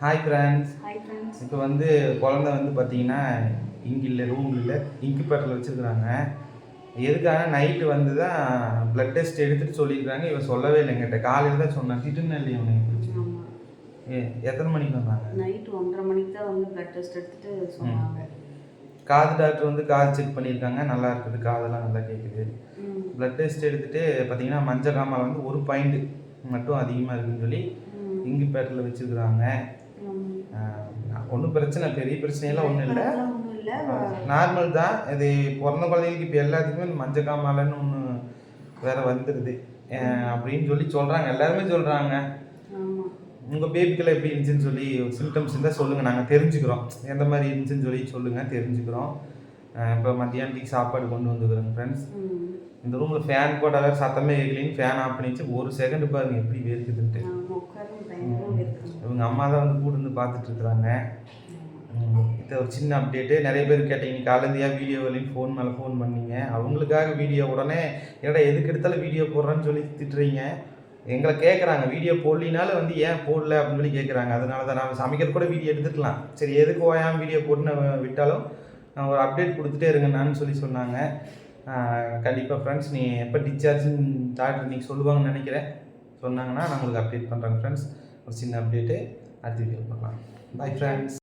Hi friends இப்போ வந்து குழந்தை வந்து பார்த்தீங்கன்னா இங்கே இல்லை ரூம் இல்லை இன்குபேட்டரில் வச்சுருக்குறாங்க. எதுக்காக நைட்டு வந்து தான் ப்ளட் டெஸ்ட் எடுத்துகிட்டு சொல்லியிருக்காங்க இவன் சொல்லவே இல்லை எங்கிட்ட காலையில் தான் சொன்னான் இல்லையா உனக்கு பிடிச்சி எத்தனை மணிக்கு வந்தாங்க? நைட்டு ஒன்றரை மணிக்கு தான் வந்து பிளட் டெஸ்ட் எடுத்துட்டு சொன்னாங்க. காது டாக்டர் வந்து காது செக் பண்ணியிருக்காங்க நல்லா இருக்குது காதெல்லாம் நல்லா கேட்குது ப்ளட் டெஸ்ட் எடுத்துகிட்டு பார்த்தீங்கன்னா மஞ்சள் காமால் வந்து ஒரு பாயிண்ட் மட்டும் அதிகமாக இருக்குன்னு சொல்லி ம். இன்குபேட்டரில் வச்சுருக்குறாங்க. ஒன்றும் பிரச்சனை பெரிய பிரச்சனையெல்லாம் ஒன்றும் இல்லை. நார்மல் தான். இது பிறந்த குழந்தைங்களுக்கு இப்போ எல்லாத்துக்குமே மஞ்சள் காமாலைன்னு ஒன்று வேற வந்துடுது அப்படின்னு சொல்லி சொல்கிறாங்க எல்லாருமே சொல்கிறாங்க உங்கள் பேபிக்கெல்லாம் எப்படி இருந்துச்சுன்னு சொல்லி சிம்டம்ஸ் இருந்தால் சொல்லுங்கள் நாங்கள் தெரிஞ்சுக்கிறோம். எந்த மாதிரி இருந்துச்சுன்னு சொல்லி சொல்லுங்கள் தெரிஞ்சுக்கிறோம். இப்போ மத்தியானத்துக்கு சாப்பாடு கொண்டு வந்துக்கிறோங்க ஃப்ரெண்ட்ஸ் இந்த ரூமில் ஃபேன் போட்டால் வேறு சத்தமே கேட்கலின்னு ஃபேன் ஆஃப் பண்ணிச்சு ஒரு செகண்ட் பாருங்க எப்படி வேர்க்குதுன்ட்டு. இவங்க அம்மா தான் வந்து கூட இருந்து பார்த்துட்டு இருக்கிறாங்க. இது ஒரு சின்ன அப்டேட்டு நிறைய பேர் கேட்டீங்க ஏன் வீடியோ வரலைன்னு ஃபோன் மேலே ஃபோன் பண்ணீங்க. அவங்களுக்காக வீடியோ உடனே என்னடா எதுக்கு எடுத்தாலும் வீடியோ போடுறேன்னு சொல்லி திட்டுறீங்க? எங்களை கேட்குறாங்க வீடியோ போடலினாலும் வந்து ஏன் போடல? அப்படின்னு சொல்லி கேட்குறாங்க அதனால தான் நான் சமைக்கிறது கூட வீடியோ எடுத்துக்கலாம். சரி எதுக்கு ஓயாம வீடியோ போட்டு நான் விட்டாலும் ஒரு அப்டேட் கொடுத்துட்டே இருங்கண்ணான்னு சொல்லி சொன்னாங்க. கண்டிப்பாக ஃப்ரெண்ட்ஸ் நீ எப்போ டிஸ்சார்ஜ்னு டாக்டர் இன்னைக்கு சொல்லுவாங்கன்னு நினைக்கிறேன். சொன்னாங்கன்னா நான் உங்களுக்கு அப்டேட் பண்ணுறேன் ஃப்ரெண்ட்ஸ் ஒரு சின்ன அப்டேட்டு அடுத்த வீடியோ பார்க்கலாம். Bye friends